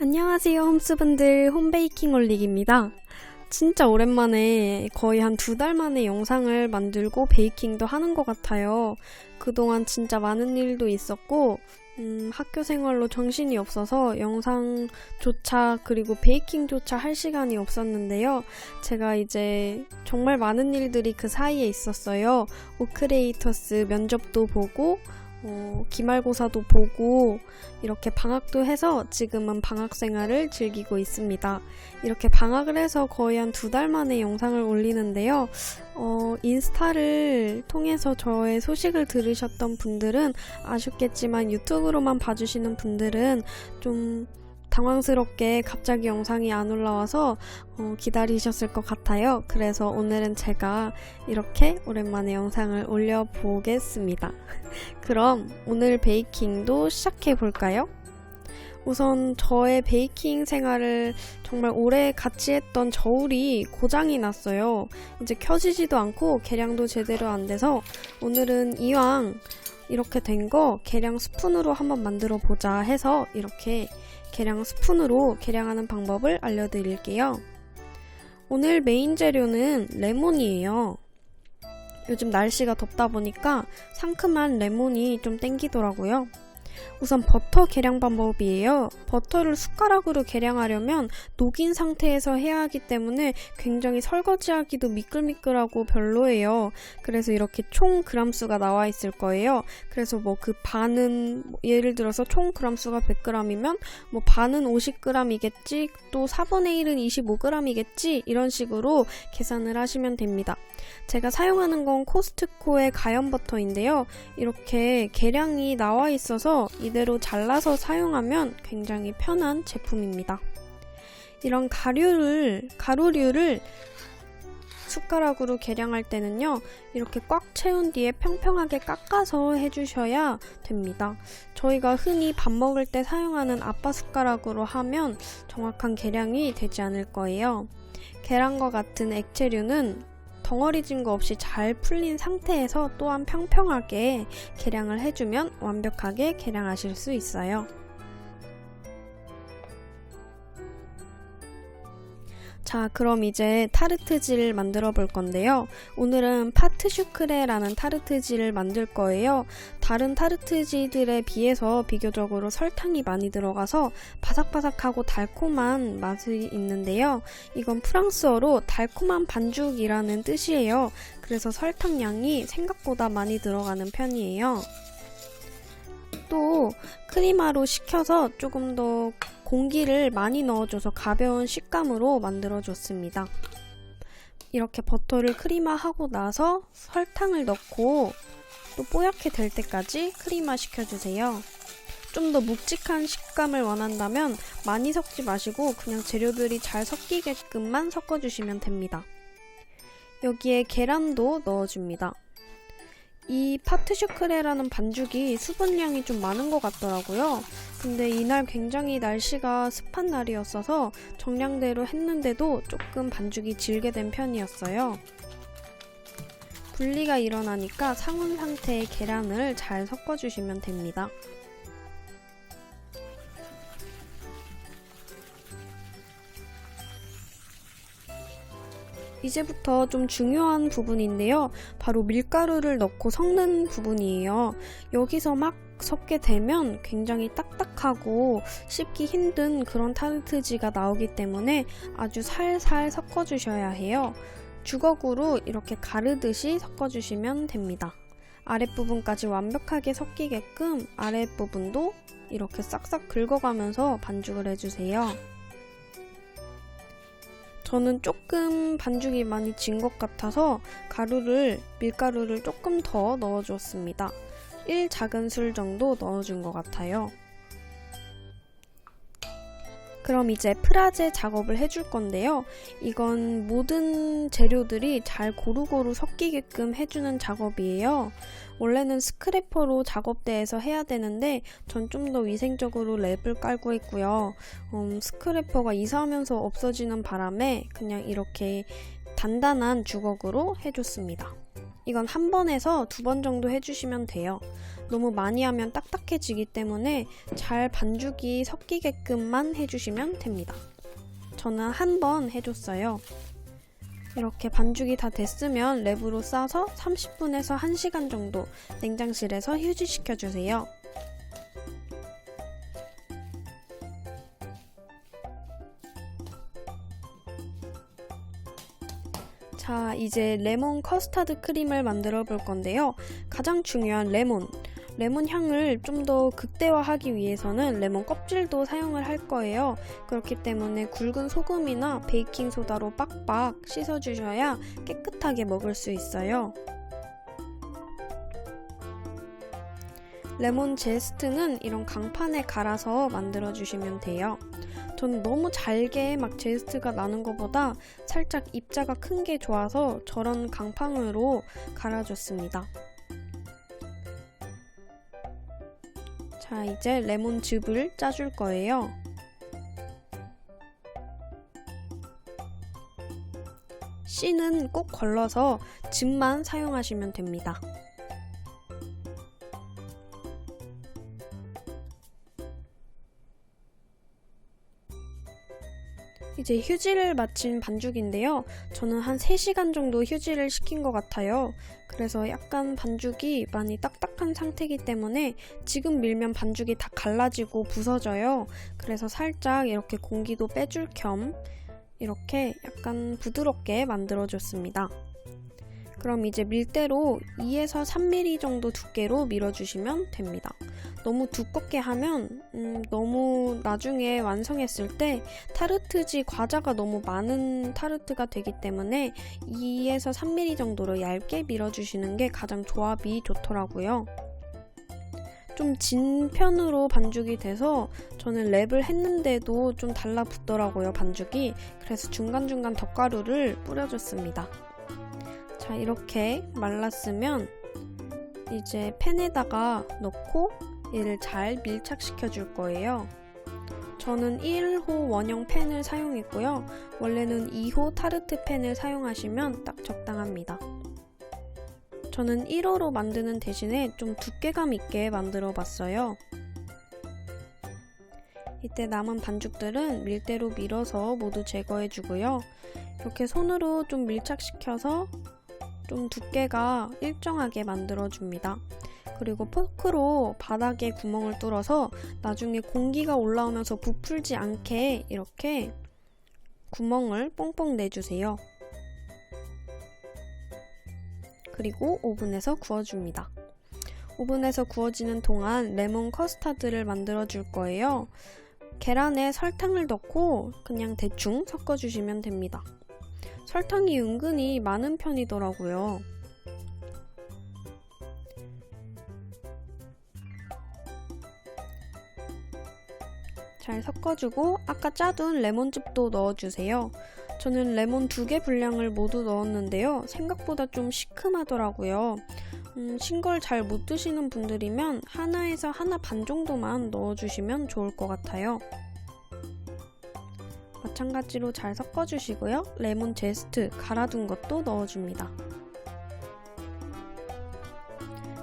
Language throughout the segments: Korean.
안녕하세요 홈스분들 홈베이킹 올릭입니다. 진짜 오랜만에 거의 한 두 달 만에 영상을 만들고 베이킹도 하는 것 같아요. 그동안 진짜 많은 일도 있었고 음, 학교 생활로 정신이 없어서 영상조차 그리고 베이킹조차 할 시간이 없었는데요. 제가 이제 정말 많은 일들이 그 사이에 있었어요. 오크레이터스 면접도 보고 어, 기말고사도 보고 이렇게 방학도 해서 지금은 방학 생활을 즐기고 있습니다. 이렇게 방학을 해서 거의 한 두 달 만에 영상을 올리는데요. 어, 인스타를 통해서 저의 소식을 들으셨던 분들은 아쉽겠지만 유튜브로만 봐주시는 분들은 좀 당황스럽게 갑자기 영상이 안 올라와서 어, 기다리셨을 것 같아요. 그래서 오늘은 제가 이렇게 오랜만에 영상을 올려보겠습니다. 그럼 오늘 베이킹도 시작해 볼까요? 우선 저의 베이킹 생활을 정말 오래 같이 했던 저울이 고장이 났어요. 이제 켜지지도 않고 계량도 제대로 안 돼서 오늘은 이왕 이렇게 된 거 계량 스푼으로 한번 만들어 보자 해서 이렇게 계량 스푼으로 계량하는 방법을 알려드릴게요. 오늘 메인 재료는 레몬이에요. 요즘 날씨가 덥다 보니까 상큼한 레몬이 좀 땡기더라고요. 우선 버터 계량 방법이에요. 버터를 숟가락으로 계량하려면 녹인 상태에서 해야 하기 때문에 굉장히 설거지하기도 미끌미끌하고 별로예요. 그래서 이렇게 총 그람수가 나와 있을 거예요. 그래서 뭐 그 반은 뭐 예를 들어서 총 그람수가 100g이면 뭐 반은 50g이겠지, 또 4분의 1은 25g이겠지 이런 식으로 계산을 하시면 됩니다. 제가 사용하는 건 코스트코의 가염 버터인데요. 이렇게 계량이 나와 있어서 이 대로 잘라서 사용하면 굉장히 편한 제품입니다. 이런 가루를, 가루류를 숟가락으로 계량할 때는요, 이렇게 꽉 채운 뒤에 평평하게 깎아서 해주셔야 됩니다. 저희가 흔히 밥 먹을 때 사용하는 아빠 숟가락으로 하면 정확한 계량이 되지 않을 거예요. 계란과 같은 액체류는 덩어리 진거 없이 잘 풀린 상태에서 또한 평평하게 계량을 해주면 완벽하게 계량하실 수 있어요. 자, 그럼 이제 타르트지를 만들어 볼 건데요. 오늘은 파트슈크레라는 타르트지를 만들 거예요. 다른 타르트지들에 비해서 비교적으로 설탕이 많이 들어가서 바삭바삭하고 달콤한 맛이 있는데요. 이건 프랑스어로 달콤한 반죽이라는 뜻이에요. 그래서 설탕량이 생각보다 많이 들어가는 편이에요. 또 크리마로 식혀서 조금 더 공기를 많이 넣어줘서 가벼운 식감으로 만들어줬습니다. 이렇게 버터를 크리마하고 나서 설탕을 넣고 또 뽀얗게 될 때까지 크리마 시켜주세요. 좀 더 묵직한 식감을 원한다면 많이 섞지 마시고 그냥 재료들이 잘 섞이게끔만 섞어주시면 됩니다. 여기에 계란도 넣어줍니다. 이 파트슈크레라는 반죽이 수분량이 좀 많은 것 같더라고요. 근데 이날 굉장히 날씨가 습한 날이었어서 정량대로 했는데도 조금 반죽이 질게 된 편이었어요. 분리가 일어나니까 상온 상태의 계란을 잘 섞어주시면 됩니다. 이제부터 좀 중요한 부분인데요. 바로 밀가루를 넣고 섞는 부분이에요. 여기서 막 섞게 되면 굉장히 딱딱하고 씹기 힘든 그런 타르트지가 나오기 때문에 아주 살살 섞어주셔야 해요. 주걱으로 이렇게 가르듯이 섞어주시면 됩니다. 아랫부분까지 완벽하게 섞이게끔 아랫부분도 이렇게 싹싹 긁어가면서 반죽을 해주세요. 저는 조금 반죽이 많이 진 것 같아서 가루를, 밀가루를 조금 더 넣어주었습니다. 1 작은 술 정도 넣어준 것 같아요. 그럼 이제 프라제 작업을 해줄 건데요. 이건 모든 재료들이 잘 고루고루 섞이게끔 해주는 작업이에요. 원래는 스크래퍼로 작업대에서 해야 되는데 전 좀 더 위생적으로 랩을 깔고 있고요. 음, 스크래퍼가 이사하면서 없어지는 바람에 그냥 이렇게 단단한 주걱으로 해줬습니다. 이건 한 번에서 두 번 정도 해주시면 돼요. 너무 많이 하면 딱딱해지기 때문에 잘 반죽이 섞이게끔만 해주시면 됩니다. 저는 한 번 해줬어요. 이렇게 반죽이 다 됐으면 랩으로 싸서 30분에서 1시간 정도 냉장실에서 휴지시켜 주세요. 자, 이제 레몬 커스타드 크림을 만들어 볼 건데요. 가장 중요한 레몬. 레몬 향을 좀 더 극대화하기 위해서는 레몬 껍질도 사용을 할 거예요. 그렇기 때문에 굵은 소금이나 베이킹 소다로 빡빡 씻어주셔야 깨끗하게 먹을 수 있어요. 레몬 제스트는 이런 강판에 갈아서 만들어 주시면 돼요. 저는 너무 잘게 막 제스트가 나는 것보다 살짝 입자가 큰 게 좋아서 저런 강판으로 갈아줬습니다. 자, 이제 레몬즙을 짜줄 거예요. 씨는 꼭 걸러서 즙만 사용하시면 됩니다. 이제 휴지를 마친 반죽인데요. 저는 한 3시간 정도 휴지를 시킨 것 같아요. 그래서 약간 반죽이 많이 딱딱한 상태이기 때문에 지금 밀면 반죽이 다 갈라지고 부서져요. 그래서 살짝 이렇게 공기도 빼줄 겸 이렇게 약간 부드럽게 만들어줬습니다. 그럼 이제 밀대로 2에서 3mm 정도 두께로 밀어주시면 됩니다. 너무 두껍게 하면 음, 너무 나중에 완성했을 때 타르트지 과자가 너무 많은 타르트가 되기 때문에 2에서 3mm 정도로 얇게 밀어주시는 게 가장 조합이 좋더라고요. 좀 진 편으로 반죽이 돼서 저는 랩을 했는데도 좀 달라붙더라고요 반죽이 그래서 중간중간 덧가루를 뿌려줬습니다. 자 이렇게 말랐으면 이제 팬에다가 넣고 얘를 잘 밀착시켜 줄 거예요. 저는 1호 원형 팬을 사용했고요. 원래는 2호 타르트 팬을 사용하시면 딱 적당합니다. 저는 1호로 만드는 대신에 좀 두께감 있게 만들어 봤어요. 이때 남은 반죽들은 밀대로 밀어서 모두 제거해 주고요. 이렇게 손으로 좀 밀착시켜서 좀 두께가 일정하게 만들어 줍니다. 그리고 포크로 바닥에 구멍을 뚫어서 나중에 공기가 올라오면서 부풀지 않게 이렇게 구멍을 뽕뽕 내주세요. 그리고 오븐에서 구워줍니다. 오븐에서 구워지는 동안 레몬 커스타드를 만들어 줄 거예요. 계란에 설탕을 넣고 그냥 대충 섞어주시면 됩니다. 설탕이 은근히 많은 편이더라고요. 잘 섞어주고 아까 짜둔 레몬즙도 넣어주세요. 저는 레몬 두 개 분량을 모두 넣었는데요. 생각보다 좀 시큼하더라고요. 음, 신걸 잘 못 드시는 분들이면 하나에서 하나 반 정도만 넣어주시면 좋을 것 같아요. 마찬가지로 잘 섞어주시고요. 레몬 제스트 갈아둔 것도 넣어줍니다.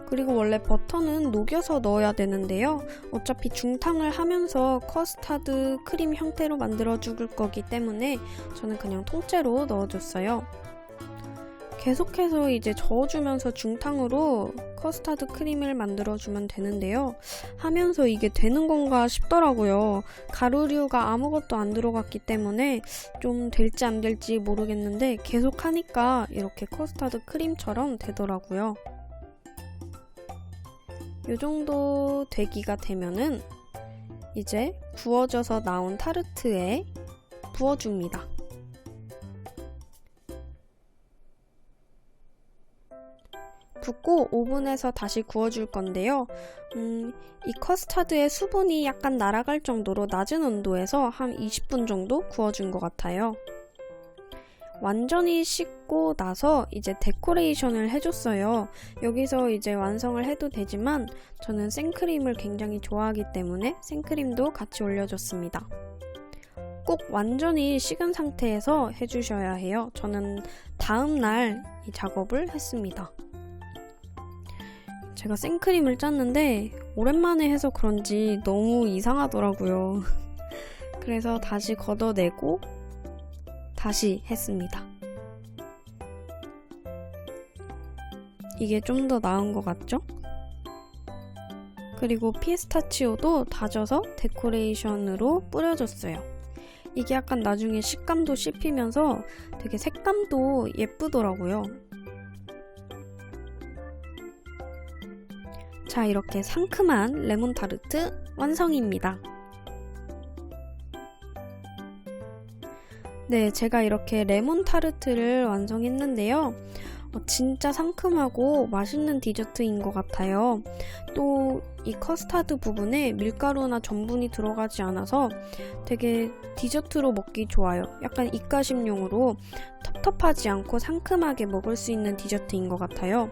그리고 원래 버터는 녹여서 넣어야 되는데요. 어차피 중탕을 하면서 커스타드 크림 형태로 만들어 줄 거기 때문에 저는 그냥 통째로 넣어줬어요. 계속해서 이제 저어주면서 중탕으로 커스타드 크림을 만들어주면 되는데요. 하면서 이게 되는 건가 싶더라고요. 가루류가 아무것도 안 들어갔기 때문에 좀 될지 안 될지 모르겠는데 계속 하니까 이렇게 커스타드 크림처럼 되더라고요. 이 정도 되기가 되면은 이제 구워져서 나온 타르트에 부어줍니다. 붓고 오븐에서 다시 구워줄 건데요. 음, 이 커스타드의 수분이 약간 날아갈 정도로 낮은 온도에서 한 20분 정도 구워준 것 같아요. 완전히 식고 나서 이제 데코레이션을 해줬어요. 여기서 이제 완성을 해도 되지만 저는 생크림을 굉장히 좋아하기 때문에 생크림도 같이 올려줬습니다. 꼭 완전히 식은 상태에서 해주셔야 해요. 저는 다음날 이 작업을 했습니다. 제가 생크림을 짰는데 오랜만에 해서 그런지 너무 이상하더라고요. 그래서 다시 걷어내고 다시 했습니다. 이게 좀 더 나은 것 같죠? 그리고 피스타치오도 다져서 데코레이션으로 뿌려줬어요. 이게 약간 나중에 식감도 씹히면서 되게 색감도 예쁘더라고요. 자, 이렇게 상큼한 레몬 타르트 완성입니다. 네, 제가 이렇게 레몬 타르트를 완성했는데요. 어, 진짜 상큼하고 맛있는 디저트인 것 같아요. 또 이 커스타드 부분에 밀가루나 전분이 들어가지 않아서 되게 디저트로 먹기 좋아요. 약간 입가심용으로 텁텁하지 않고 상큼하게 먹을 수 있는 디저트인 것 같아요.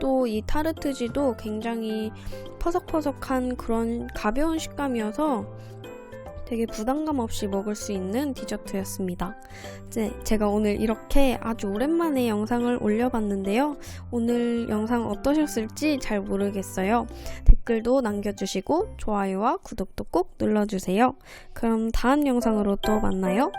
또 이 타르트지도 굉장히 퍼석퍼석한 그런 가벼운 식감이어서 되게 부담감 없이 먹을 수 있는 디저트였습니다. 이제 제가 오늘 이렇게 아주 오랜만에 영상을 올려봤는데요. 오늘 영상 어떠셨을지 잘 모르겠어요. 댓글도 남겨주시고 좋아요와 구독도 꼭 눌러주세요. 그럼 다음 영상으로 또 만나요.